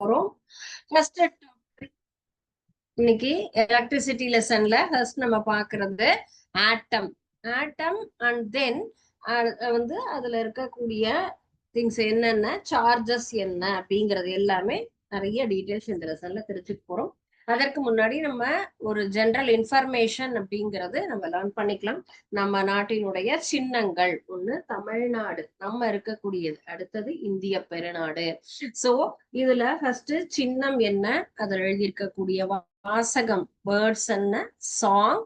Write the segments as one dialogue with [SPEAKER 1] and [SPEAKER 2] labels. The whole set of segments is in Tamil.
[SPEAKER 1] போறோம். ஃபர்ஸ்ட் இன்னைக்கு எலக்ட்ரிசிட்டி லெசன்ல ஃபர்ஸ்ட் நம்ம பாக்குறது ஆட்டம் ஆட்டம் அண்ட் தென் வந்து அதுல இருக்கக்கூடிய திங்ஸ் என்னென்ன? சார்ஜஸ் என்ன? அப்படிங்கறது எல்லாமே நிறைய டீடைல்ஸ் இந்த லெசன்ல தெரிஞ்சுக்க போறோம். அதற்கு முன்னாடி நம்ம ஒரு ஜெனரல் இன்ஃபர்மேஷன் அப்படிங்கறது நம்ம லேர்ன் பண்ணிக்கலாம். நம்ம நாட்டினுடைய சின்னங்கள் ஒண்ணு தமிழ்நாடு. நம்ம இருக்கக்கூடியது. அடுத்தது இந்திய பெருநாடு. சோ இதுல ஃபர்ஸ்ட் சின்னம் என்ன? அதுல எழுதியிருக்கக்கூடிய வாசகம் பேர்ட்ஸ் என்ன? சாங்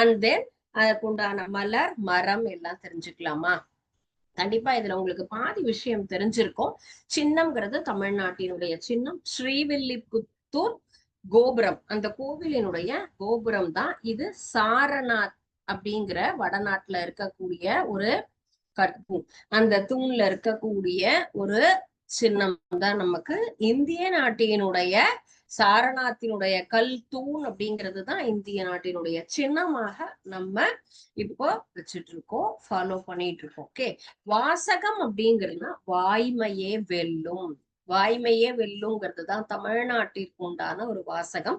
[SPEAKER 1] அண்ட் தென் அதுக்குண்டான மலர் மரம் எல்லாம் தெரிஞ்சுக்கலாமா? கண்டிப்பா இதுல உங்களுக்கு பாதி விஷயம் தெரிஞ்சிருக்கும். சின்னம்ங்கிறது தமிழ்நாட்டினுடைய சின்னம். ஸ்ரீவில்லிபுத்தூர் கோபுரம். அந்த கோவிலினுடைய கோபுரம் தான் இது சாரநாத் அப்படிங்கிற வடநாட்டுல இருக்கக்கூடிய ஒரு கற்பூம் அந்த தூண்ல இருக்கக்கூடிய ஒரு சின்னம் தான் நமக்கு இந்திய நாட்டினுடைய சாரநாத்தினுடைய கல் தூண் அப்படிங்கிறது தான் இந்திய நாட்டினுடைய சின்னமாக நம்ம இப்போ வச்சுட்டு இருக்கோம் ஃபாலோ பண்ணிட்டு இருக்கோம் ஓகே வாசகம் அப்படிங்கிறதுனா வாய்மையே வெல்லும். வாய்மையே வெல்லுங்கிறது தான் தமிழ்நாட்டிற்கு உண்டான ஒரு வாசகம்.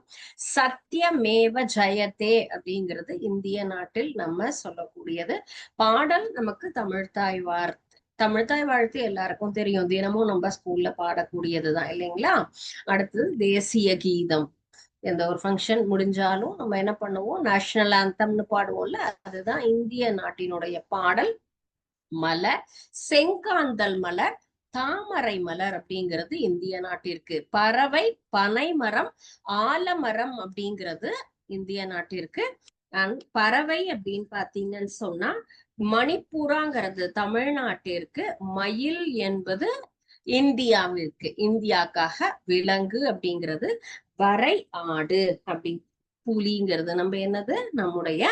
[SPEAKER 1] சத்தியமேவ ஜெயத்தே அப்படிங்கிறது இந்திய நாட்டில் நம்ம சொல்லக்கூடியது. பாடல் நமக்கு தமிழ்தாய் வார்த்தை தமிழ்தாய் வாழ்த்து எல்லாருக்கும் தெரியும். தினமும் நம்ம ஸ்கூல்ல பாடக்கூடியதுதான் இல்லைங்களா? அடுத்தது தேசிய கீதம். எந்த ஒரு ஃபங்க்ஷன் முடிஞ்சாலும் நம்ம என்ன பண்ணுவோம்? நேஷனல் ஆந்தம்னு பாடுவோம்ல அதுதான் இந்திய நாட்டினுடைய பாடல். மலர் செங்காந்தல் மலர் தாமரை மலர் அப்படிங்கிறது இந்திய நாட்டிற்கு. பறவை பனை மரம் ஆலமரம் அப்படிங்கிறது இந்திய நாட்டிற்கு. அண்ட் பறவை அப்படின்னு பாத்தீங்கன்னு சொன்னா மணிப்பூராங்கிறது தமிழ்நாட்டிற்கு. மயில் என்பது இந்தியாவிற்கு இந்தியாக்காக விலங்கு அப்படிங்கிறது வரை ஆடு அப்படி புலிங்கிறது. நம்ம என்னது? நம்முடைய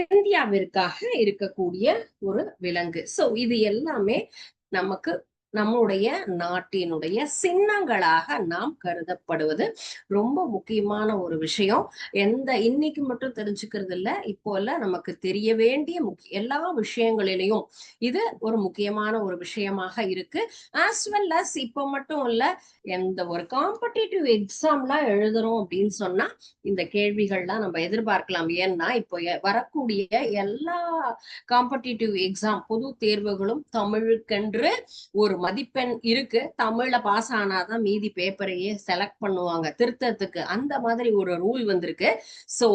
[SPEAKER 1] இந்தியாவிற்காக இருக்கக்கூடிய ஒரு விலங்கு. சோ இது எல்லாமே நமக்கு நம்முடைய நாட்டினுடைய சின்னங்களாக நாம் கருதப்படுவது ரொம்ப முக்கியமான ஒரு விஷயம். எந்த இன்னைக்கு மட்டும் தெரிஞ்சுக்கிறது இல்ல. இப்போ எல்லாம் நமக்கு தெரிய வேண்டிய முக்கிய எல்லா விஷயங்களிலையும் இது ஒரு முக்கியமான ஒரு விஷயமாக இருக்கு. ஆஸ் வெல் அஸ் இப்போ மட்டும் இல்ல எந்த ஒரு காம்படிட்டிவ் எக்ஸாம்லாம் எழுதுறோம் அப்படின்னு சொன்னா இந்த கேள்விகள்லாம் நம்ம எதிர்பார்க்கலாம். ஏன்னா இப்போ வரக்கூடிய எல்லா காம்படிட்டிவ் எக்ஸாம் பொது தேர்வுகளும் தமிழுக்கென்று ஒரு மதிப்பெண் இருக்கு. தமிழ்ல பாஸ் ஆனாதான் மீதி பேப்பரையே செலக்ட் பண்ணுவாங்க திருத்தத்துக்கு. அந்த மாதிரி ஒரு ரூல் வந்திருக்கு. சோ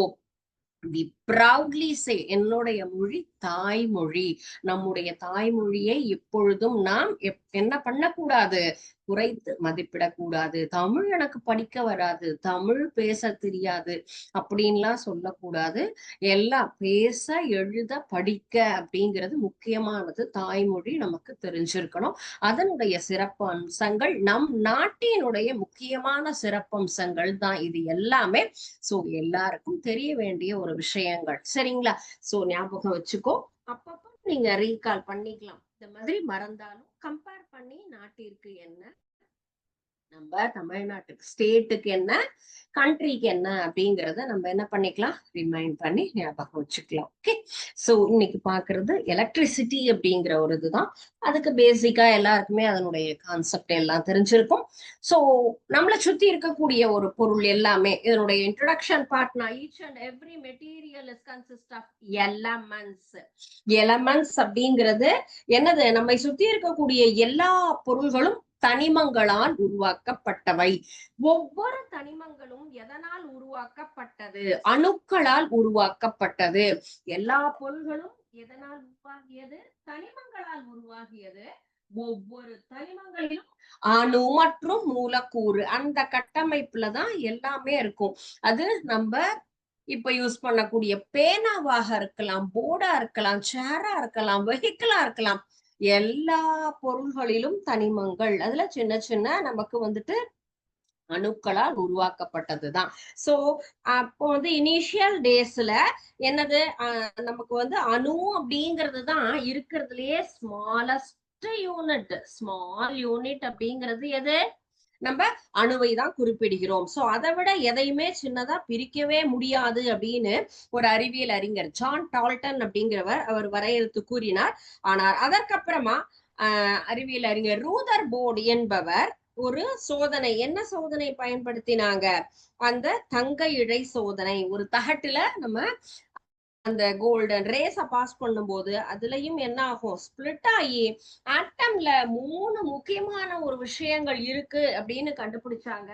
[SPEAKER 1] வி ப்ரவுட்லி சே என்னுடைய மொழி தாய்மொழி. நம்முடைய தாய்மொழியை எப்பொழுதும் நாம் என்ன பண்ணக்கூடாது? குறைத்து மதிப்பிடக்கூடாது. தமிழ் எனக்கு படிக்க வராது. தமிழ் பேச தெரியாது. அப்படின்லாம் சொல்லக்கூடாது. எல்லாம் பேச எழுத படிக்க அப்படிங்கிறது முக்கியமானது தாய்மொழி நமக்கு தெரிஞ்சிருக்கணும். அதனுடைய சிறப்பு அம்சங்கள் நம் நாட்டினுடைய முக்கியமான சிறப்பம்சங்கள் தான் இது எல்லாமே. சோ எல்லாருக்கும் தெரிய வேண்டிய ஒரு விஷயங்கள். சரிங்களா? சோ ஞாபகம் வச்சுக்கோ. அப்பப்போ நீங்க ரீகால் பண்ணிக்கலாம். இந்த மாதிரி மறந்தாலும் கம்பேர் பண்ணி நாட்டிற்கு என்ன நம்ம தமிழ்நாட்டுக்கு ஸ்டேட்டுக்கு என்ன கண்ட்ரிக்கு என்ன அப்படிங்கறத நம்ம என்ன பண்ணிக்கலாம் ரிமைண்ட் பண்ணி ஞாபகம் வச்சுக்கலாம் ஓகே சோ இன்னைக்கு பாக்குறது எலக்ட்ரிசிட்டி அப்படிங்கிற ஒரு இதுதான். அதுக்கு பேசிக்கா எல்லாருக்குமே அதனுடைய கான்செப்ட் எல்லாம் தெரிஞ்சிருக்கும். சோ நம்மளை சுத்தி இருக்கக்கூடிய ஒரு பொருள் எல்லாமே இதனுடைய introduction பார்ட்னா each and every material is consist of elements elements அப்படிங்கிறது என்னது? நம்மை சுத்தி இருக்கக்கூடிய எல்லா பொருள்களும் தனிமங்களால் உருவாக்கப்பட்டவை. ஒவ்வொரு தனிமங்களும் எதனால் உருவாக்கப்பட்டது? அணுக்களால் உருவாக்கப்பட்டது. எல்லா பொருள்களும் எதனால் உருவாகியது? தனிமங்களால் உருவாகியது. ஒவ்வொரு தனிமங்களிலும் அணு மற்றும் மூலக்கூறு அந்த கட்டமைப்புல தான் எல்லாமே இருக்கும். அது நம்ம இப்ப யூஸ் பண்ணக்கூடிய பேனாவாக இருக்கலாம் போர்டா இருக்கலாம் சேரா இருக்கலாம் வெஹிக்கிளா இருக்கலாம். எல்லா பொருள்களிலும் தனிமங்கள். அதுல சின்ன சின்ன நமக்கு வந்துட்டு அணுக்களால் உருவாக்கப்பட்டதுதான். சோ அப்போ வந்து இனிஷியல் டேஸ்ல என்னது? நமக்கு வந்து அணு அப்படிங்கிறது தான் இருக்கிறதுலயே ஸ்மாலஸ்ட் யூனிட் ஸ்மால் யூனிட் அப்படிங்கிறது எது? நம்ம அணுவை தான் குறிப்பிடுகிறோம். சோ அதை விட எதையுமே சின்னதா பிரிக்கவே முடியாது அப்படின்னு ஒரு அறிவியல் அறிஞர் ஜான் டால்டன் அப்படிங்கிறவர் அவர் வரையறுத்து கூறினார். ஆனால் அதற்கப்புறமா ஆஹ் அறிவியல் அறிஞர் ரூதர் போர்டு என்பவர் ஒரு சோதனை என்ன சோதனை பயன்படுத்தினாங்க? அந்த தங்க இழை சோதனை. ஒரு தகட்டுல நம்ம அந்த கோல்டன் ரேஸ பாஸ் பண்ணும்போது அதுலயும் என்ன ஆகும்? ஸ்பிளிட் ஆகி ஆட்டம்ல மூணு முக்கியமான ஒரு விஷயங்கள் இருக்கு அப்படின்னு கண்டுபிடிச்சாங்க.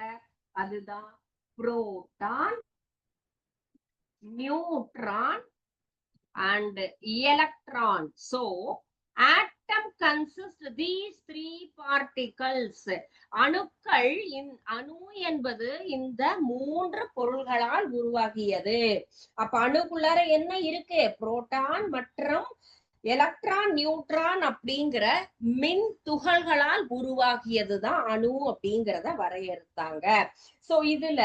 [SPEAKER 1] அதுதான் proton neutron and electron so at atom consist these three particles அணுக்கள் இன் அணு என்பது இந்த மூன்று பொருள்களால் உருவாகியது. அப்ப அணுக்குள்ளார என்ன இருக்கு? புரோட்டான் மற்றும் எலக்ட்ரான் நியூட்ரான் அப்படிங்கிற மின் துகள்களால் உருவாகியதுதான் அணு அப்படிங்கிறத வரையறுத்தாங்க. சோ இதுல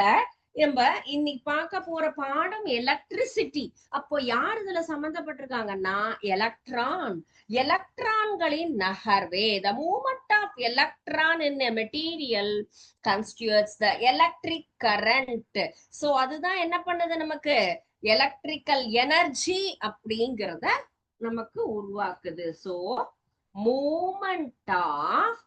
[SPEAKER 1] நம்ம இன்னைக்கு பார்க்க போற பாடம் எலக்ட்ரிசிட்டி அப்போ யார் இதுல சம்பந்தப்பட்டிருக்காங்கன்னா எலக்ட்ரான் எலக்ட்ரான்களின் நகர்வே. The movement of electron in material constitutes the electric current so அதுதான் என்ன பண்ணுது நமக்கு? எலக்ட்ரிக்கல் எனர்ஜி அப்படிங்கிறத நமக்கு உருவாக்குது. சோ மூமெண்ட் ஆஃப்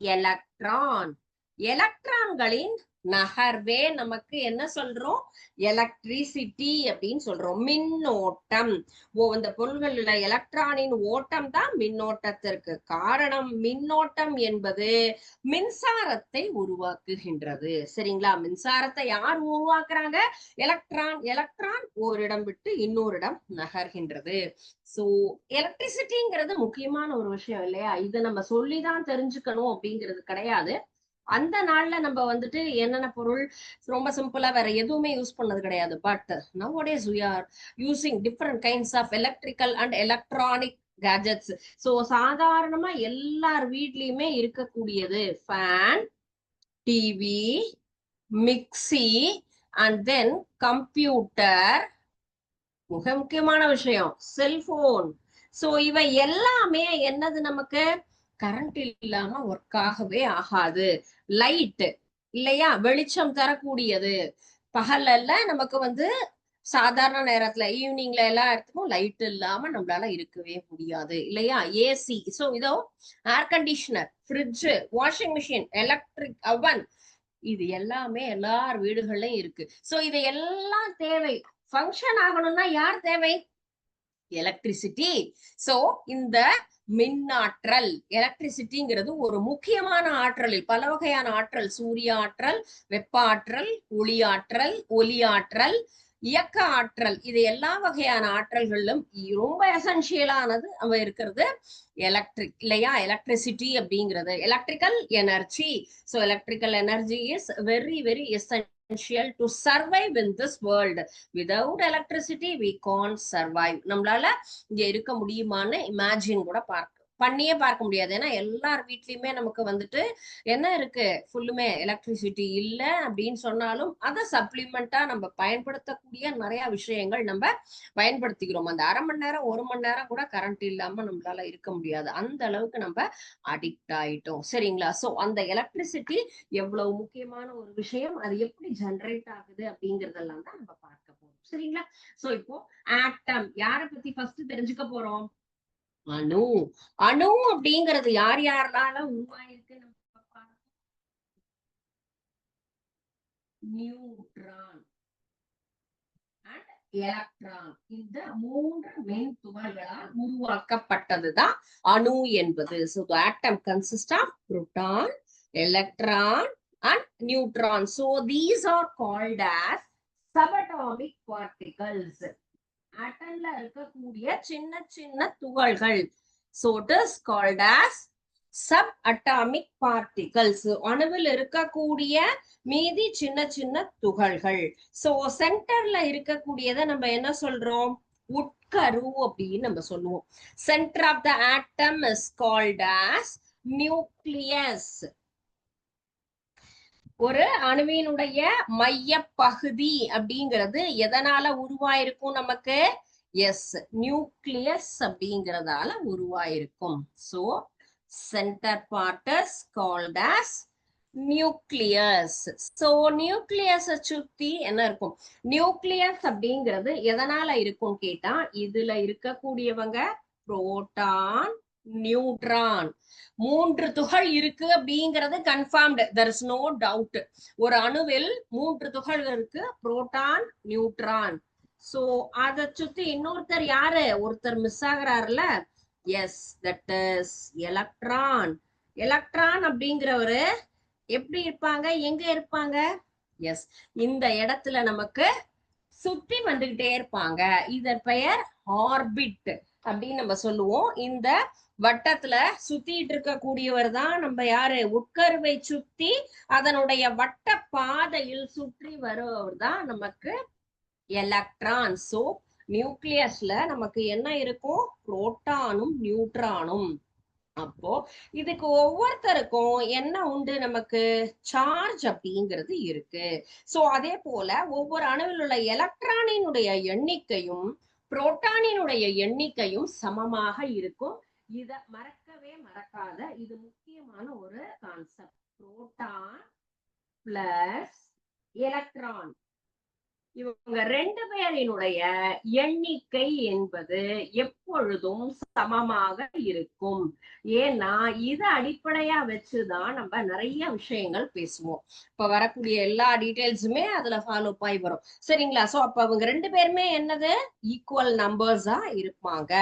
[SPEAKER 1] எலக்ட்ரான் எலக்ட்ரான்களின் நகர்வே நமக்கு என்ன சொல்றோம்? எலக்ட்ரிசிட்டி அப்படின்னு சொல்றோம். மின்னோட்டம். ஓ அந்த பொருள்கள்ல எலக்ட்ரானின் ஓட்டம் தான் மின்னோட்டத்திற்கு. காரணம் மின்னோட்டம் என்பது மின்சாரத்தை உருவாக்குகின்றது. சரிங்களா? மின்சாரத்தை யார் உருவாக்குறாங்க? எலக்ட்ரான் எலக்ட்ரான் ஓரிடம் விட்டு இன்னொரு இடம் நகர்கின்றது. சோ எலக்ட்ரிசிட்டிங்கிறது முக்கியமான ஒரு விஷயம் இல்லையா? இதை நம்ம சொல்லிதான் தெரிஞ்சுக்கணும் அப்படிங்கிறது கிடையாது. அந்த நாள்ல நம்ம வந்துட்டு என்னென்ன பொருள் ரொம்ப சிம்பிளா வேற எதுவுமே யூஸ் பண்ணது கிடையாது. But nowadays we are using different kinds of electrical and electronic gadgets so சாதாரணமா எல்லார் வீட்லயுமே இருக்கக்கூடியது. Fan TV mixie and then computer மிக முக்கியமான விஷயம். செல்போன் சோ இவை எல்லாமே என்னது நமக்கு? கரண்ட் இல்லாம ஒர்க் ஆகவே ஆகாது. லைட் இல்லையா? வெளிச்சம் தரக்கூடியது. பகல்ல நமக்கு வந்து சாதாரண நேரத்துல ஈவினிங்ல எல்லா இடத்துக்கும் லைட் இல்லாம நம்மளால இருக்கவே முடியாது. இல்லையா? ஏசி சோ இதோ air conditioner fridge washing machine electric oven இது எல்லாமே எல்லார் வீடுகள்லயும் இருக்கு. சோ இது எல்லாம் தேவை. ஃபங்க்ஷன் ஆகணும்னா யார் தேவை? எலக்ட்ரிசிட்டி சோ இந்த மின்னாற்றல். எலக்ட்ரிசிட்டிங்கிறது ஒரு முக்கியமான ஆற்றலில் பல வகையான ஆற்றல். சூரிய ஆற்றல் வெப்ப ஆற்றல் ஒளி ஆற்றல் ஒலி ஆற்றல் இயக்க ஆற்றல். இது எல்லா வகையான ஆற்றல்களிலும் ரொம்ப எசென்சியலானது அவ இருக்கிறது. எலக்ட்ரிக் இல்லையா? எலக்ட்ரிசிட்டி அப்படிங்கிறது. Electrical energy so electrical energy is very very essential to survive in this world without electricity we can't survive நம்மளால இங்க இருக்க முடியுமான்னு இமேஜின் கூட பார்க்க பண்ணியே பார்க்க முடியாது. ஏன்னா எல்லார் வீட்லயுமே நமக்கு வந்துட்டு என்ன இருக்கு? ஃபுல்லுமே எலக்ட்ரிசிட்டி இல்ல அப்படின்னு சொன்னாலும் அதை சப்ளிமெண்டா நம்ம பயன்படுத்தக்கூடிய நிறைய விஷயங்கள் நம்ம பயன்படுத்திக்கிறோம். அந்த அரை மணி நேரம் ஒரு மணி நேரம் கூட கரண்ட் இல்லாம நம்மளால இருக்க முடியாது. அந்த அளவுக்கு நம்ம அடிக்ட் ஆயிட்டோம். சரிங்களா? சோ அந்த எலக்ட்ரிசிட்டி எவ்வளவு முக்கியமான ஒரு விஷயம் அது எப்படி ஜெனரேட் ஆகுது அப்படிங்கறதெல்லாம் தான் நம்ம பார்க்க போறோம். சரிங்களா? சோ இப்போ ஆட்டம் யார பத்தி ஃபர்ஸ்ட் தெரிஞ்சுக்க போறோம்? அணு அணு அப்படிங்கிறது யார் யாரெல்லாம் உருவாயிருக்கு நம்ம நியூட்ரான் அண்ட் எலக்ட்ரான். இந்த மூன்று மென் துகள்களால் உருவாக்கப்பட்டதுதான் அணு என்பது. So atom consist of proton electron and neutron so these are called as subatomic particles ஆட்டம்ல இருக்கக்கூடிய சின்ன சின்ன துகள்கள். So it is called as subatomic particles அணுவில் இருக்கக்கூடிய மீதி சின்ன சின்ன துகள்கள். சோ சென்டர்ல இருக்கக்கூடியதை நம்ம என்ன சொல்றோம்? உட்கரு அப்படின்னு நம்ம சொல்லுவோம். Centre of the atom is called as nucleus ஒரு அணுவினுடைய மைய பகுதி அப்படிங்கிறது எதனால உருவாயிருக்கும் நமக்கு? எஸ் நியூக்ளியஸ் அப்படிங்கறதால உருவாயிருக்கும். So centre part is called as nucleus so நியூக்ளியஸ சுத்தி என்ன இருக்கும்? நியூக்ளியஸ் அப்படிங்கிறது எதனால இருக்கும் கேட்டா இதுல இருக்கக்கூடியவங்க புரோட்டான் நியூட்ரான். மூன்று துகள் இருக்கு அப்படிங்கிறது confirmed there is no doubt ஒரு அணுவில் மூன்று துகள் இருக்கு புரோட்டான் நியூட்ரான் சோ அத சுத்தி இன்னொருத்தர் யாரு? ஒருத்தர் miss ஆகிறாருல yes that is electron electron அப்படிங்கிறவரு எப்படி இருப்பாங்க? எங்க இருப்பாங்க? எஸ் இந்த இடத்துல நமக்கு சுத்தி வந்துகிட்டே இருப்பாங்க. இதன் பெயர் ஆர்பிட் அப்படின்னு நம்ம சொல்லுவோம். இந்த வட்டத்துல சுத்திட்டு இருக்கக்கூடியவர் தான் நம்ம யாரு? உட்கருவை சுத்தி அதனுடைய வட்ட பாதையில் சுற்றி வருபவர் தான் நமக்கு எலக்ட்ரான் சோ நியூக்ளியஸ்ல நமக்கு என்ன இருக்கும் புரோட்டானும் நியூட்ரானும் அப்போ இதுக்கு ஒவ்வொருத்தருக்கும் என்ன உண்டு நமக்கு? சார்ஜ் அப்படிங்கிறது இருக்கு. சோ அதே போல ஒவ்வொரு அணுவில் உள்ள எலக்ட்ரானினுடைய எண்ணிக்கையும் புரோட்டானினுடைய எண்ணிக்கையும் சமமாக இருக்கும். இத மறக்கவே மறக்காத இது முக்கியமான ஒரு கான்செப்ட் புரோட்டான் பிளஸ் எலக்ட்ரான் இவங்க ரெண்டு பேரினுடைய எண்ணிக்கை என்பது எப்பொழுதும் சமமாக இருக்கும். ஏன்னா இதை அடிப்படையா வச்சுதான் நம்ம நிறைய விஷயங்கள் பேசுவோம். இப்ப வரக்கூடிய எல்லா டீட்டெயில்ஸுமே அதுல ஃபாலோ ஆகி வரும். சரிங்களா? சோ அப்ப அவங்க ரெண்டு பேருமே என்னது? ஈக்குவல் நம்பர்ஸா இருப்பாங்க.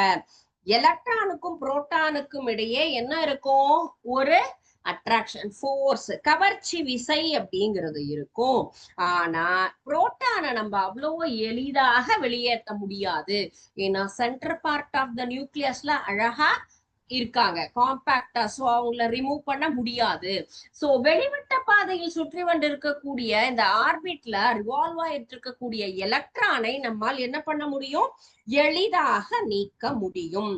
[SPEAKER 1] எலக்ட்ரானுக்கும் புரோட்டானுக்கும் இடையே என்ன இருக்கும்? ஒரு அட்ராக்ஷன் ஃபோர்ஸ் கவர்ச்சி விசை அப்படிங்கிறது இருக்கும். ஆனா புரோட்டானை நம்ம அவ்வளோ எளிதாக வெளியேற்ற முடியாது. ஏன்னா சென்டர் பார்ட் ஆஃப் த நியூக்ளியஸ்ல அழகா இருக்காங்க. காம்பாக்டா சோ அவங்கள ரிமூவ் பண்ண முடியாது. சோ வெளிவட்ட பாதையில் சுற்றி கொண்டு இருக்கக்கூடிய இந்த ஆர்பிட்ல ரிவால்வ் ஆயிட்டு இருக்கக்கூடிய எலக்ட்ரானை நம்மால் என்ன பண்ண முடியும்? எளிதாக நீக்க முடியும்.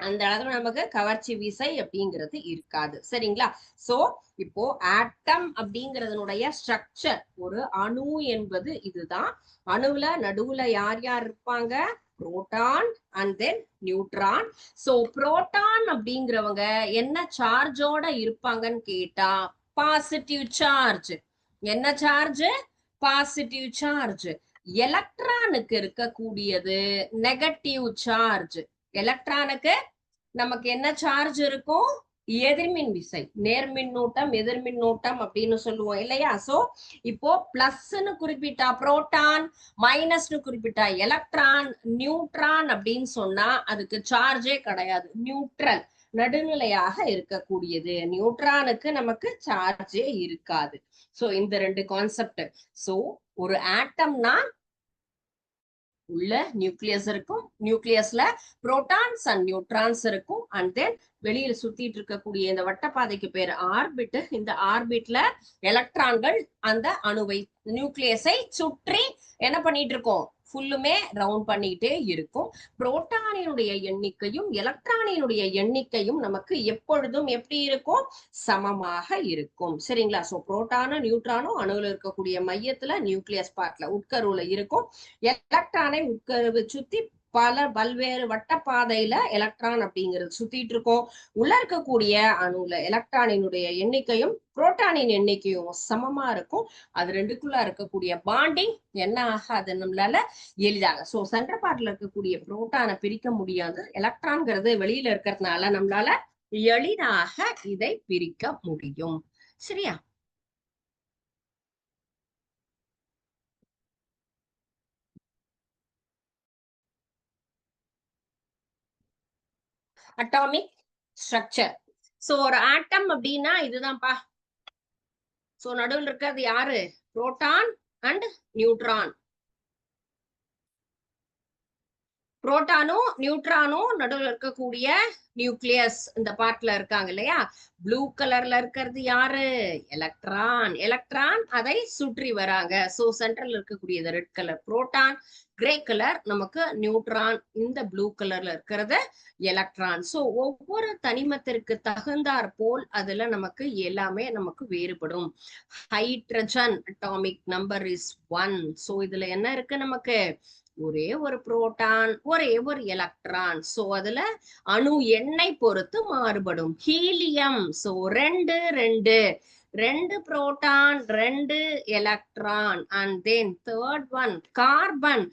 [SPEAKER 1] அந்த அளவு நமக்கு கவர்ச்சி விசை அப்படிங்கிறது இருக்காது. சரிங்களா? சோ இப்போ ஆட்டம் அப்படிங்கறதனுடைய ஸ்ட்ரக்சர் ஒரு அணு என்பது இதுதான். அணுவுல நடுவுல யார் யார் இருப்பாங்க? Proton and then neutron so proton அப்படிங்கிறவங்க என்ன சார்ஜோட இருப்பாங்கன்னு கேட்டா பாசிட்டிவ் சார்ஜ் என்ன சார்ஜ் பாசிட்டிவ் சார்ஜ் எலக்ட்ரானுக்கு இருக்கக்கூடியது நெகட்டிவ் சார்ஜ் எலக்ட்ரானுக்கு நமக்கு என்ன சார்ஜ் இருக்கும்? எதிர்மின் விசை. நேர்மின்னூட்டம் எதிர்மின்னூட்டம் அப்படின்னு சொல்லுவோம் இல்லையா? சோ இப்போ பிளஸ்ன்னு குறிப்பிட்டா புரோட்டான் மைனஸ்னு குறிப்பிட்டா எலக்ட்ரான் நியூட்ரான் அப்படின்னு சொன்னா அதுக்கு சார்ஜே கிடையாது. நியூட்ரல் நடுநிலையாக இருக்கக்கூடியது. நியூட்ரானுக்கு நமக்கு சார்ஜே இருக்காது. சோ இந்த ரெண்டு கான்செப்ட் சோ ஒரு ஆட்டம்னா உள்ள நியூக்ளியஸ் இருக்கும். நியூக்ளியஸ்ல புரோட்டான்ஸ் அண்ட் நியூட்ரான்ஸ் இருக்கும். அண்ட் தென் வெளியில சுத்திட்டு இருக்கக்கூடிய இந்த வட்டப்பாதைக்கு பேர் ஆர்பிட் இந்த ஆர்பிட்ல எலக்ட்ரான்கள் அந்த அணுவை நியூக்ளியஸை சுற்றி என்ன பண்ணிட்டு இருக்கோம்? ஃபுல்லுமே ரவுண்ட் பண்ணிக்கிட்டே இருக்கும். புரோட்டானினுடைய எண்ணிக்கையும் எலக்ட்ரானினுடைய எண்ணிக்கையும் நமக்கு எப்பொழுதும் எப்படி இருக்கும்? சமமாக இருக்கும். சரிங்களா? சோ புரோட்டானும் நியூட்ரானும் அணுவில் இருக்கக்கூடிய மையத்துல நியூக்ளியஸ் பார்ட்ல உட்கருவுல இருக்கும். எலக்ட்ரானை உட்கருவை சுத்தி பல பல்வேறு வட்டப்பாதையில எலக்ட்ரான் அப்படிங்கிறது சுத்திட்டு இருக்கோம் உள்ள இருக்கக்கூடிய அணுல எலக்ட்ரானினுடைய எண்ணிக்கையும் புரோட்டானின் எண்ணிக்கையும் சமமா இருக்கும். அது ரெண்டுக்குள்ள இருக்கக்கூடிய பாண்டிங் என்ன ஆகாது நம்மளால எளிதாக. சோ சென்டர் பார்ட்ல இருக்கக்கூடிய புரோட்டானை பிரிக்க முடியாது. எலக்ட்ரான்ங்கிறது வெளியில இருக்கிறதுனால நம்மளால எளிதாக இதை பிரிக்க முடியும். சரியா? அட்டாமிக் ஸ்ட்ரக்சர் சோ ஒரு ஆட்டம் அப்படின்னா இதுதான்ப்பா. சோ நடுவில் இருக்கிறது யாரு? புரோட்டான் அண்ட் நியூட்ரான் புரோட்டானும் நியூட்ரானும் நடுவில் இருக்கக்கூடிய நியூக்ளியஸ் இந்த பார்ட்ல இருக்காங்க இல்லையா? ப்ளூ கலர்ல இருக்கிறது யாரு? எலக்ட்ரான். எலக்ட்ரான் அதை சுற்றி வராங்க. சோ சென்ட்ரல் இருக்கக்கூடியது red colour proton grey colour நமக்கு நியூட்ரான் இந்த ப்ளூ கலர்ல இருக்கிறது எலக்ட்ரான். சோ ஒவ்வொரு தனிமத்திற்கு தகுந்தாற் போல் அதுல நமக்கு எல்லாமே நமக்கு வேறுபடும். Hydrogen atomic number is one so இதுல என்ன இருக்கு நமக்கு? ஒரே ஒரு புரோட்டான் ஒரே ஒரு எலக்ட்ரான் சோ அதுல அணு எண்ணை பொறுத்து மாறுபடும். ஹீலியம். சோ ரெண்டு ரெண்டு. ரெண்டு புரோட்டான் ரெண்டு electron and then third one carbon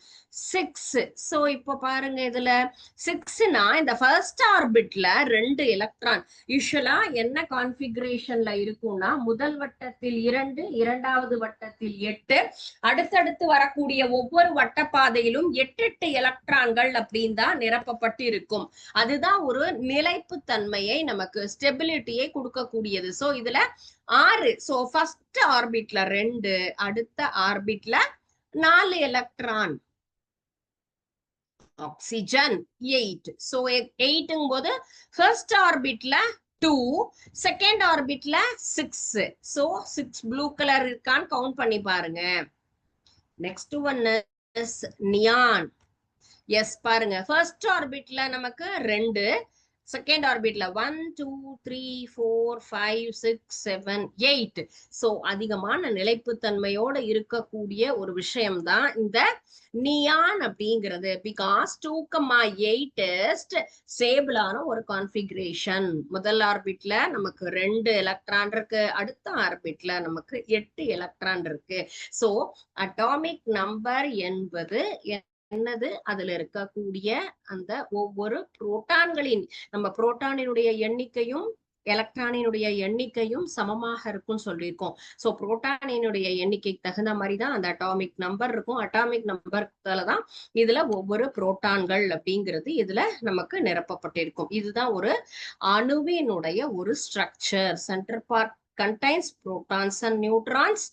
[SPEAKER 1] six so இப்போ பாருங்க இதுல. சிக்ஸ்னா இந்த ஃபர்ஸ்ட் ஆர்பிட்ல ரெண்டு எலக்ட்ரான் யூஸ்வலா என்ன கான்ஃபிகரேஷன்ல இருக்கும்னா முதல் வட்டத்தில் இரண்டு இரண்டாவது வட்டத்தில் எட்டு அடுத்தடுத்து வரக்கூடிய ஒவ்வொரு வட்டப்பாதையிலும் எட்டு எட்டு எலக்ட்ரான்கள் அப்படின்னு தான் நிரப்பப்பட்டு இருக்கும் அதுதான் ஒரு நிலைப்பு தன்மையை நமக்கு ஸ்டெபிலிட்டியை கொடுக்கக்கூடியது. சோ இதுல ஆறு. சோ ஃபர்ஸ்ட் ஆர்பிட்ல ரெண்டு அடுத்த ஆர்பிட்ல நாலு எலக்ட்ரான் ஆக்சிஜன் எயிட் சோ எயிட்டுங்கும் போது ஃபர்ஸ்ட் ஆர்பிட்ல two second ஆர்பிட்ல six so six blue colour இருக்கான்னு கவுண்ட் பண்ணி பாருங்க. நெக்ஸ்ட் ஒன் நியான் எஸ் பாருங்க. ஃபர்ஸ்ட் ஆர்பிட்ல நமக்கு ரெண்டு second ஆர்பிட்ல one two three four five six seven eight so அதிகமான நிலைப்புத்தன்மையோட இருக்கக்கூடிய ஒரு விஷயம்தான் இந்த நியான் அப்படிங்கிறது. பிகாஸ் டூக்கம்மா எயிட்டஸ்ட் ஸ்டேபிளான ஒரு கான்ஃபிகரேஷன் முதல் ஆர்பிட்ல நமக்கு ரெண்டு எலக்ட்ரான் இருக்கு. அடுத்த ஆர்பிட்ல நமக்கு எட்டு எலக்ட்ரான் இருக்கு. ஸோ அட்டாமிக் நம்பர் என்பது என்னது? அதுல இருக்கக்கூடிய அந்த ஒவ்வொரு புரோட்டான்களின் நம்ம புரோட்டானினுடைய எண்ணிக்கையும் எலக்ட்ரானினுடைய எண்ணிக்கையும் சமமாக இருக்கும்னு சொல்லியிருக்கோம். சோ புரோட்டானினுடைய எண்ணிக்கைக்கு தகுந்த மாதிரி தான் அந்த அட்டாமிக் நம்பர் இருக்கும். அட்டாமிக் நம்பர்ல தான் இதுல ஒவ்வொரு புரோட்டான்கள் அப்படிங்கிறது இதுல நமக்கு நிரப்பப்பட்டிருக்கும். இதுதான் ஒரு அணுவினுடைய ஒரு structure centre part contains protons and neutrons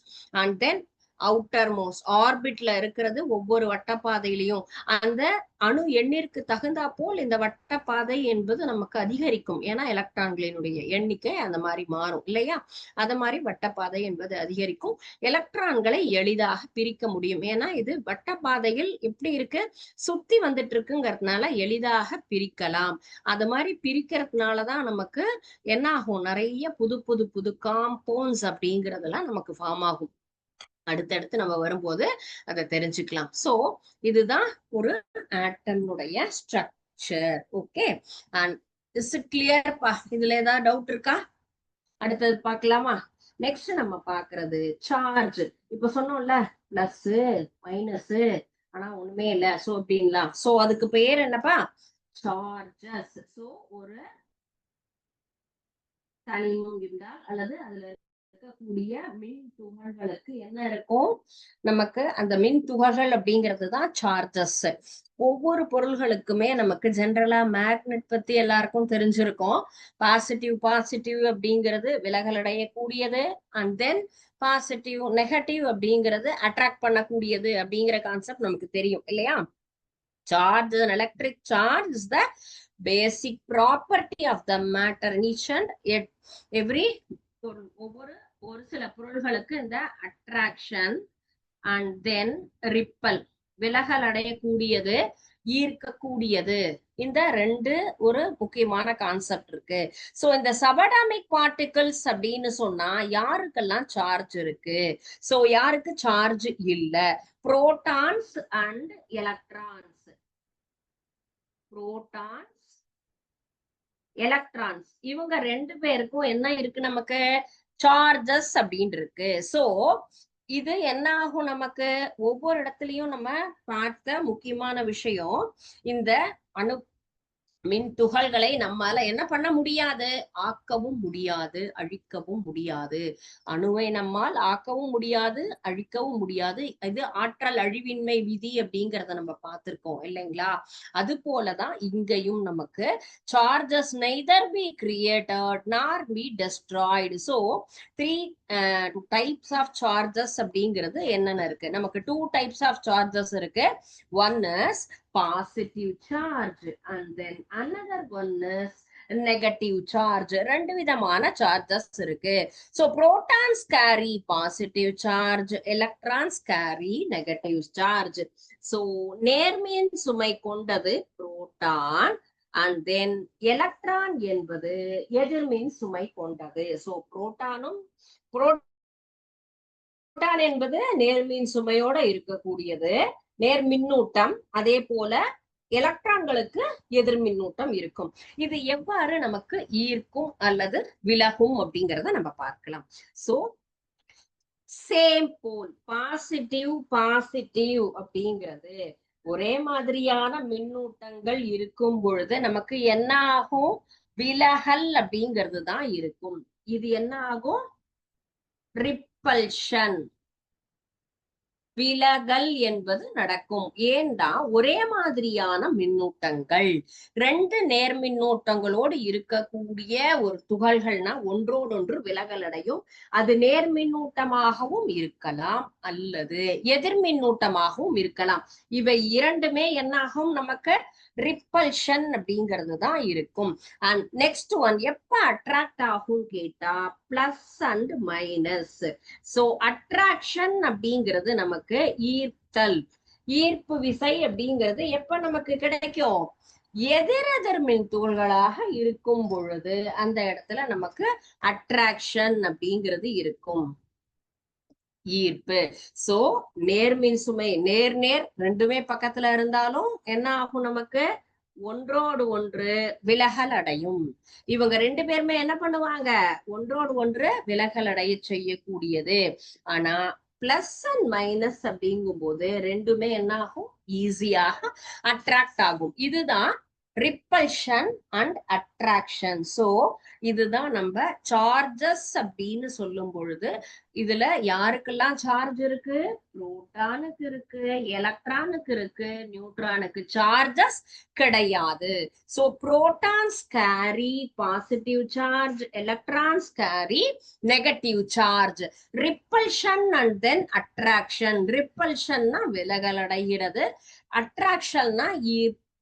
[SPEAKER 1] and then outermost ஆர்பிட்ல இருக்கிறது ஒவ்வொரு வட்டப்பாதையிலையும். அந்த அணு எண்ணிற்கு தகுந்தா போல் இந்த வட்டப்பாதை என்பது நமக்கு அதிகரிக்கும். ஏன்னா எலக்ட்ரான்களினுடைய எண்ணிக்கை அந்த மாதிரி மாறும் இல்லையா? அத மாதிரி வட்டப்பாதை என்பது அதிகரிக்கும். எலக்ட்ரான்களை எளிதாக பிரிக்க முடியும். ஏன்னா இது வட்டப்பாதையில் எப்படி இருக்கு? சுத்தி வந்துட்டு இருக்குங்கிறதுனால எளிதாக பிரிக்கலாம். அது மாதிரி பிரிக்கிறதுனாலதான் நமக்கு என்ன ஆகும் நிறைய புது புது புது காம்போன்ஸ் அப்படிங்கறதெல்லாம் நமக்கு ஃபார்ம் ஆகும். அடுத்தடுத்து நம்ம வரும்போது அதை தெரிஞ்சுக்கலாம். சோ இதுதான் ஒரு ஆட்டனுடைய structure okay and is clear பா இதுல ஏதாவது டவுட் இருக்கா? அடுத்தது பார்க்கலாமா? நெக்ஸ்ட் நம்ம பாக்குறது சார்ஜ் இப்ப சொன்னோம்ல பிளஸ் மைனஸ் ஆனா ஒண்ணுமே இல்ல. சோ அப்படின்லாம். சோ அதுக்கு பேர் என்னப்பா? சார்ஜஸ் சோ ஒரு தனிமம் இருந்தால் அல்லது அதுல இருக்கக்கூடிய மின் துகள்களுக்கு என்ன இருக்கும்? நமக்கு அந்த மின் துகள்கள் அப்படிங்கிறது தான் சார்ஜஸ் ஒவ்வொரு பொருள்களுக்குமே நமக்கு ஜென்ரலா மேக்னெட் பத்தி எல்லாருக்கும் தெரிஞ்சிருக்கும். பாசிட்டிவ் பாசிட்டிவ் அப்படிங்கிறது விலகல் அடையக்கூடியது. அண்ட் தென் பாசிட்டிவ் நெகட்டிவ் அப்படிங்கிறது அட்ராக்ட் பண்ணக்கூடியது அப்படிங்கிற கான்செப்ட் நமக்கு தெரியும் இல்லையா? Charge electric charge is the basic property of the matter நீச் and every ஒவ்வொரு ஒரு சில பொருள்களுக்கு இந்த அட்ராக்ஷன் அண்ட் தென் ரிப்பல் விலகல் அடையக்கூடியது ஈர்க்கக்கூடியது. இந்த ரெண்டு ஒரு முக்கியமான கான்செப்ட் இருக்கு. சோ இந்த சபடாமிக் பார்ட்டிகல்ஸ் அப்படின்னு சொன்னா யாருக்கெல்லாம் சார்ஜ் இருக்கு? சோ யாருக்கு சார்ஜ் இல்ல? Protons and electrons protons electrons இவங்க ரெண்டு பேருக்கும் என்ன இருக்கு நமக்கு? சார்ஜஸ் அப்படின்னு இருக்கு சோ இது என்ன ஆகும் நமக்கு? ஒவ்வொரு இடத்துலயும் நம்ம பார்த்த முக்கியமான விஷயம் இந்த அணு மின் துகள்களை நம்மால என்ன பண்ண முடியாது? ஆக்கவும் முடியாது அழிக்கவும் முடியாது. அணுவை நம்மால் ஆக்கவும் முடியாது அழிக்கவும் முடியாது. இது ஆற்றல் அழிவின்மை விதி அப்படிங்கறத நம்ம பார்த்திருக்கோம் இல்லைங்களா? அது போலதான் இங்கேயும் நமக்கு charges neither be created nor be destroyed so three types of charges அப்படிங்கிறது என்னென்ன இருக்கு? நமக்கு டூ டைப்ஸ் ஆஃப் சார்ஜஸ் இருக்கு. One is positive charge and then another one is negative charge ரெண்டு விதமான சார்ஜஸ் இருக்கு. So protons carry positive charge electrons carry negative charge so நேர்மின் சுமை கொண்டது புரோட்டான் அண்ட் தென் எலக்ட்ரான் என்பது எதிர்மின் சுமை கொண்டது. ஸோ புரோட்டானும் புரோட்டான் என்பது நேர்மின் சுமையோட இருக்கக்கூடியது. நேர் மின்னூட்டம் அதே போல எலக்ட்ரான்களுக்கு எதிர் மின்னூட்டம் இருக்கும். இது எவ்வாறு நமக்கு ஈர்க்கும் அல்லது விலகும் அப்படிங்கறத நம்ம பார்க்கலாம். So same pole positive positive அப்படிங்கிறது ஒரே மாதிரியான மின்னூட்டங்கள் இருக்கும் பொழுது நமக்கு என்ன ஆகும் விலகல் அப்படிங்கிறது தான் இருக்கும். இது என்ன ஆகும் ரிப்பல்ஷன் விலகல் என்பது நடக்கும். ஏண்டா? ஒரே மாதிரியான மின்னூட்டங்கள். ரெண்டு நேர் மின்னூட்டங்களோடு இருக்கக்கூடிய ஒரு துகள்கள்னா ஒன்றோடொன்று விலகல் அடையும் அது நேர் மின்னூட்டமாகவும் இருக்கலாம் அல்லது எதிர் மின்னூட்டமாகவும் இருக்கலாம். இவை இரண்டுமே என்னாகும் நமக்கு? ரிப்பல்ஷன் அப்படிங்கிறது தான் இருக்கும். அண்ட் நெக்ஸ்ட் ஒன் எப்ப அட்ராக்ட் ஆகும் கேட்டா plus and minus so attraction அப்படிங்கிறது நமக்கு ஈர்த்தல். ஈர்ப்பு விசை அப்படிங்கிறது எப்ப நமக்கு கிடைக்கும்? எதிரெதிர் மின் தூள்களாக இருக்கும் பொழுது அந்த இடத்துல நமக்கு அட்ராக்ஷன் அப்படிங்கிறது இருக்கும். ஈர்ப்பு. சோ நேர்மின் சுமை நேர் நேர் ரெண்டுமே பக்கத்துல இருந்தாலும் என்ன ஆகும் நமக்கு? ஒன்றோடு ஒன்று விலகல் அடையும். இவங்க ரெண்டு பேருமே என்ன பண்ணுவாங்க? ஒன்றோடு ஒன்று விலகல் அடைய செய்யக்கூடியது. ஆனா பிளஸ் அண்ட் மைனஸ் அப்படிங்கும் போது ரெண்டுமே என்ன ஆகும்? ஈஸியாக அட்ராக்ட் ஆகும். இதுதான் ரிப்பல்ஷன் அண்ட் அட்ராக்ஷன் சோ இதுதான் நம்ம சார்ஜஸ் அப்படின்னு சொல்லும் பொழுது இதுல யாருக்கெல்லாம் சார்ஜ் இருக்கு? புரோட்டானுக்கு இருக்கு எலக்ட்ரானுக்கு இருக்கு நியூட்ரானுக்கு சார்ஜஸ் கிடையாது. So protons carry positive charge electrons carry negative charge repulsion and then attraction ரிப்பல்ஷன்னா விலகல் அடைகிறது. அட்ராக்ஷன்னா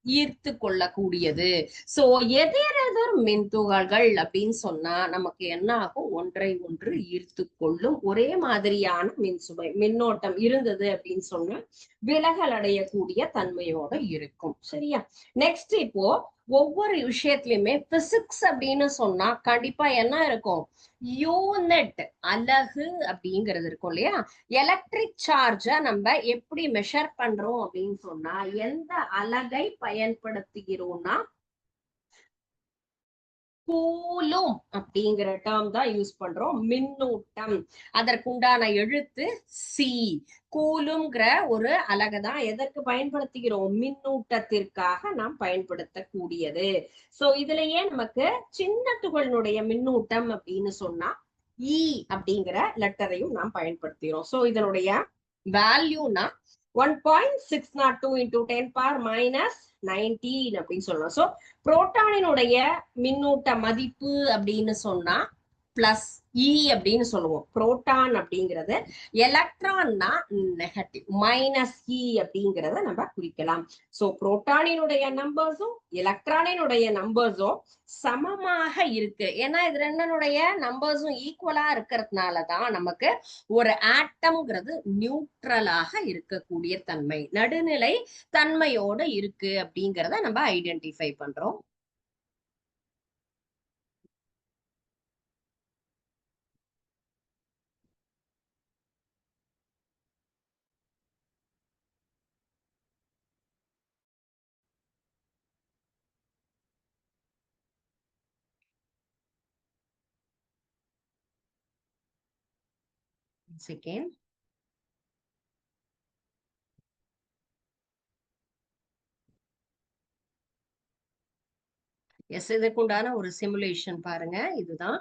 [SPEAKER 1] ஈர்த்து கொள்ளக்கூடியது. சோ எதிரெதர் எதிர் மின்துகள்கள் அப்படின்னு சொன்னா நமக்கு என்ன ஆகும் ஒன்றை ஒன்று ஈர்த்து கொள்ளும். ஒரே மாதிரியான மின் சுமை மின்னோட்டம் இருந்தது அப்படின்னு சொன்னா விலகல் அடையக்கூடிய தன்மையோட இருக்கும். சரியா? நெக்ஸ்ட் இப்போ ஒவ்வொரு விஷயத்திலயுமே பிசிக்ஸ் அப்படின்னு சொன்னா கண்டிப்பா என்ன இருக்கும்? யூனிட் அலகு அப்படிங்கிறது இருக்கும் இல்லையா? எலக்ட்ரிக் சார்ஜ நம்ம எப்படி மெஷர் பண்றோம் அப்படின்னு சொன்னா எந்த அலகை பயன்படுத்துகிறோம்னா கூலும் அப்படிங்கிற டேர்ம் தான் யூஸ் பண்றோம். மின்னூட்டம். அதற்குண்டான எழுத்து சி கூலுங்கிற ஒரு அலகை தான் எதற்கு பயன்படுத்துகிறோம்? மின்னூட்டத்திற்காக நாம் பயன்படுத்தக்கூடியது. சோ இதுலயே நமக்கு சின்ன துகளினுடைய மின்னூட்டம் அப்படின்னு சொன்னா இ அப்படிங்கிற லெட்டரையும் நாம் பயன்படுத்துகிறோம். சோ இதனுடைய வேல்யூனா one point six nought two into ten power minus nineteen அப்படின்னு சொல்லலாம் ஸோ புரோட்டானினுடைய மின்னூட்ட மதிப்பு அப்படின்னு சொன்னா பிளஸ் இ e அப்படின்னு சொல்லுவோம். புரோட்டான் அப்படிங்கிறது எலக்ட்ரான்னா நெகட்டிவ் மைனஸ் இ அப்படிங்கிறத நம்ம குறிக்கலாம். சோ புரோட்டானினுடைய நம்பர்ஸும் எலக்ட்ரானினுடைய நம்பர்ஸும் சமமாக இருக்கு. ஏன்னா இது ரெண்டனுடைய நம்பர்ஸும் ஈக்குவலா இருக்கிறதுனாலதான் நமக்கு ஒரு ஆட்டம்ங்கிறது நியூட்ரலாக இருக்கக்கூடிய தன்மை நடுநிலை தன்மையோட இருக்கு அப்படிங்கிறத நம்ம ஐடென்டிஃபை பண்றோம். செகண்ட் எஸ் இதற்குண்டான ஒரு சிமுலேஷன் பாருங்க. இதுதான்.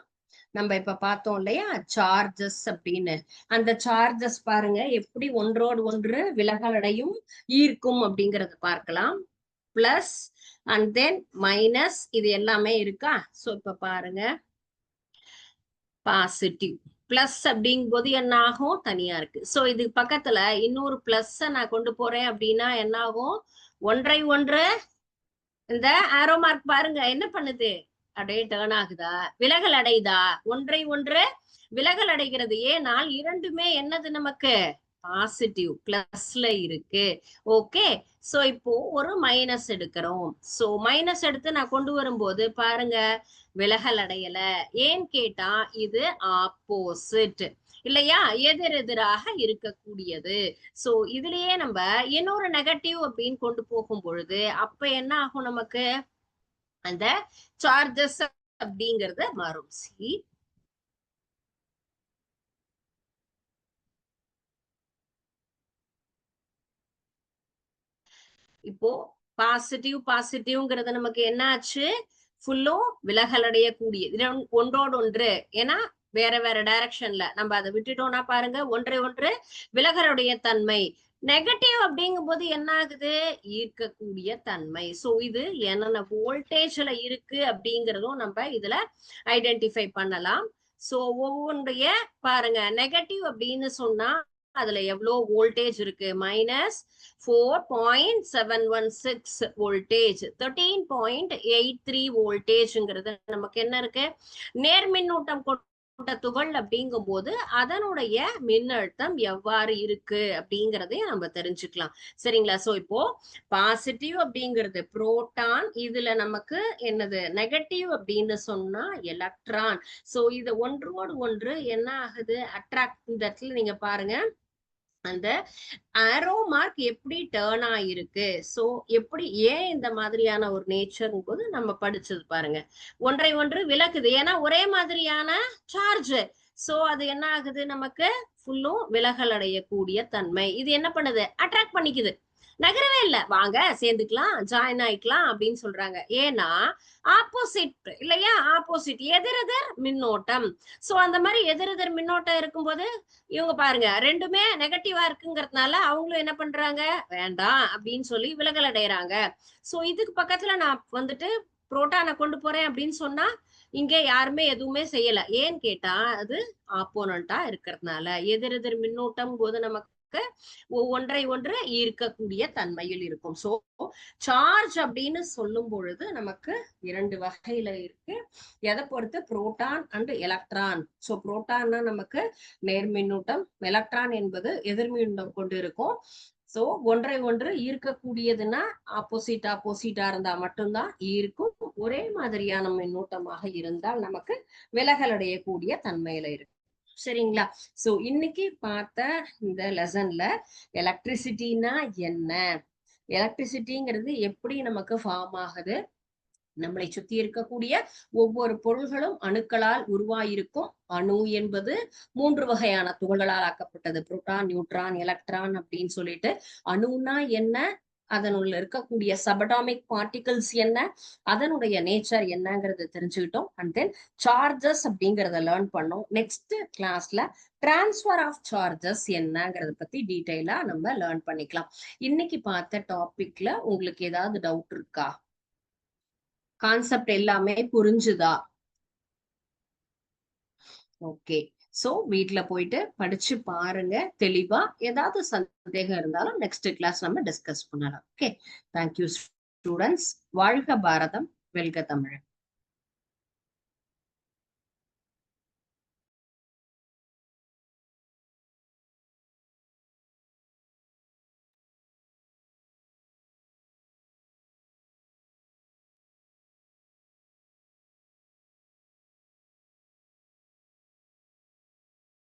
[SPEAKER 1] நம்ம இப்ப பார்த்தோம் இல்லையா? சார்ஜஸ் அப்படின்னு. அந்த சார்ஜஸ் பாருங்க எப்படி ஒன்றோடு ஒன்று விலகலடையும் ஈர்க்கும் அப்படிங்கறத பார்க்கலாம். பிளஸ் அண்ட் தென் மைனஸ் இது எல்லாமே இருக்கா? சோ இப்ப பாருங்க. பாசிட்டிவ் பிளஸ் அப்படிங்கும் போது என்ன ஆகும்? தனியா இருக்கு. சோ இது பக்கத்துல இன்னொரு பிளஸ் நான் கொண்டு போறேன் அப்படின்னா என்ன ஆகும்? ஒன்றை ஒன்று இந்த ஆரோ மார்க் பாருங்க. என்ன பண்ணுது? அப்படியே டேர்ன் ஆகுதா? விலகல் அடையுதா? ஒன்றை ஒன்று விலகல் அடைகிறது. ஏனால் இரண்டுமே என்னது நமக்கு? பாசிட்டிவ் பிளஸ்ல இருக்கு. ஓகே சோ இப்போ ஒரு மைனஸ் எடுக்கிறோம். சோ மைனஸ் எடுத்து நான் கொண்டு வரும்போது பாருங்க விலகல் அடையல. ஏன்னு கேட்டா இது ஆப்போசிட் இல்லையா? எதிர் எதிராக இருக்கக்கூடியது. சோ இதுலயே நம்ம இன்னொரு நெகட்டிவ் அப்படின்னு கொண்டு போகும் பொழுது அப்ப என்ன ஆகும் நமக்கு? அந்த சார்ஜஸ் அப்படிங்கறது மாறும். சி இப்போ பாசிட்டிவ் பாசிட்டிவ்ங்கிறது நமக்கு என்ன ஆச்சு ஃபுல்லும் விலகல் அடையக்கூடிய ஒன்றோடு ஒன்று. ஏன்னா வேற வேற டைரக்ஷன்ல நம்ம அதை விட்டுட்டோம்னா பாருங்க ஒன்றை ஒன்று விலகலுடைய தன்மை. நெகட்டிவ் அப்படிங்கும் போது என்ன ஆகுது ஈர்க்கக்கூடிய தன்மை. சோ இது என்னென்ன வோல்டேஜ்ல இருக்கு அப்படிங்கிறதும் நம்ம இதுல ஐடென்டிஃபை பண்ணலாம். சோ ஒவ்வொன்றைய பாருங்க நெகட்டிவ் அப்படின்னு சொன்னா அதுல எவ்வளவு வோல்டேஜ் இருக்கு? Minus four point seven one six voltage thirteen point eight three வோல்டேஜ்ங்கிறது நமக்கு என்ன இருக்கு? நேர்மின்னூட்டம் கொண்ட துகள் அப்படிங்கும் போது அதனுடைய மின்னழுத்தம் எவ்வாறு இருக்கு? அப்படிங்கறதையும் நம்ம தெரிஞ்சுக்கலாம். சரிங்களா? சோ இப்போ பாசிட்டிவ் அப்படிங்கிறது புரோட்டான் இதுல நமக்கு என்னது? நெகட்டிவ் அப்படின்னு சொன்னா எலக்ட்ரான் சோ இது ஒன்றோடு ஒன்று என்ன ஆகுது? அட்ராக்ட் இந்த இடத்துல நீங்க பாருங்க. அந்த ஆரோ மார்க் எப்படி டேர்ன் ஆயிருக்கு? ஸோ எப்படி ஏன் இந்த மாதிரியான ஒரு நேச்சர் போது நம்ம படிச்சது பாருங்க. ஒன்றை ஒன்று விளக்குது ஏன்னா ஒரே மாதிரியான சார்ஜ் சோ அது என்ன ஆகுது? நமக்கு ஃபுல்லும் விலகல் அடையக்கூடிய தன்மை. இது என்ன பண்ணுது? அட்ராக்ட் பண்ணிக்குது. நகரவே இல்லை. வாங்க சேர்ந்துக்கலாம் ஜாயின் ஆயிக்கலாம் அப்படின்னு சொல்றாங்க. ஏன்னா ஆப்போசிட் இல்லையா? ஆப்போசிட் எதிரெதிர் மின்னோட்டம். சோ அந்த மாதிரி எதிரெதிர் மின்னோட்டம் இருக்கும்போது இவங்க பாருங்க ரெண்டுமே நெகட்டிவா இருக்குங்கிறதுனால அவங்களும் என்ன பண்றாங்க? வேண்டாம் அப்படின்னு சொல்லி விலகல் அடையிறாங்க. சோ இதுக்கு பக்கத்துல நான் வந்துட்டு புரோட்டானை கொண்டு போறேன் அப்படின்னு சொன்னா இங்க யாருமே எதுவுமே செய்யல. ஏன்னு கேட்டா அது ஆப்போனண்டா இருக்கிறதுனால. எதிரெதிர் மின்னோட்டம் போது நமக்கு ஒன்றை ஒன்று ஈர்க்கக்கூடிய தன்மையில் இருக்கும். சோ சார்ஜ் அப்படின்னு சொல்லும் பொழுது நமக்கு இரண்டு வகையில இருக்கு. எதை பொறுத்து? புரோட்டான் அண்ட் எலக்ட்ரான் சோ புரோட்டான்னா நமக்கு நேர்மின்னூட்டம் எலக்ட்ரான் என்பது எதிர்மின்னூட்டம் கொண்டு இருக்கும் சோ ஒன்றை ஒன்று ஈர்க்கக்கூடியதுன்னா ஆப்போசிட் ஆப்போசிட்டா இருந்தா மட்டும்தான் ஈர்க்கும். ஒரே மாதிரியான மின்னூட்டமாக இருந்தால் நமக்கு விலகல் அடையக்கூடிய தன்மையில இருக்கு. சரிங்களா? சோ இன்னைக்கு பார்த்த இந்த லெசன்ல எலக்ட்ரிசிட்டினா என்ன? எலக்ட்ரிசிட்டிங்கிறது எப்படி நமக்கு ஃபார்ம் ஆகுது? நம்மளை சுத்தி இருக்கக்கூடிய ஒவ்வொரு பொருள்களும் அணுக்களால் உருவாயிருக்கும். அணு என்பது மூன்று வகையான துகள்களால் ஆக்கப்பட்டது. புரோட்டான் நியூட்ரான் எலக்ட்ரான் அப்படின்னு சொல்லிட்டு அணுனா என்ன? அதனுள்ள இருக்கக்கூடிய சபடாமிக் பார்ட்டிகல்ஸ் என்ன? அதனுடைய நேச்சர் என்னங்கிறத தெரிஞ்சுக்கிட்டோம். அண்ட் தென் சார்ஜஸ் அப்படிங்கறத லேர்ன் பண்ணோம். நெக்ஸ்ட் கிளாஸ்ல டிரான்ஸ்ஃபர் ஆஃப் சார்ஜஸ் என்னங்கிறத பத்தி டீட்டெயிலா நம்ம லேர்ன் பண்ணிக்கலாம். இன்னைக்கு பார்த்த டாபிக்ல உங்களுக்கு ஏதாவது டவுட் இருக்கா? கான்செப்ட் எல்லாமே புரிஞ்சுதா? ஓகே சோ வீட்ல போயிட்டு படிச்சு பாருங்க. தெளிவா ஏதாவது சந்தேகம் இருந்தாலும் நெக்ஸ்ட் கிளாஸ் நம்ம டிஸ்கஸ் பண்ணலாம். ஓகே தேங்க்யூ ஸ்டூடெண்ட்ஸ் வாழ்க பாரதம். வெல்க தமிழன்.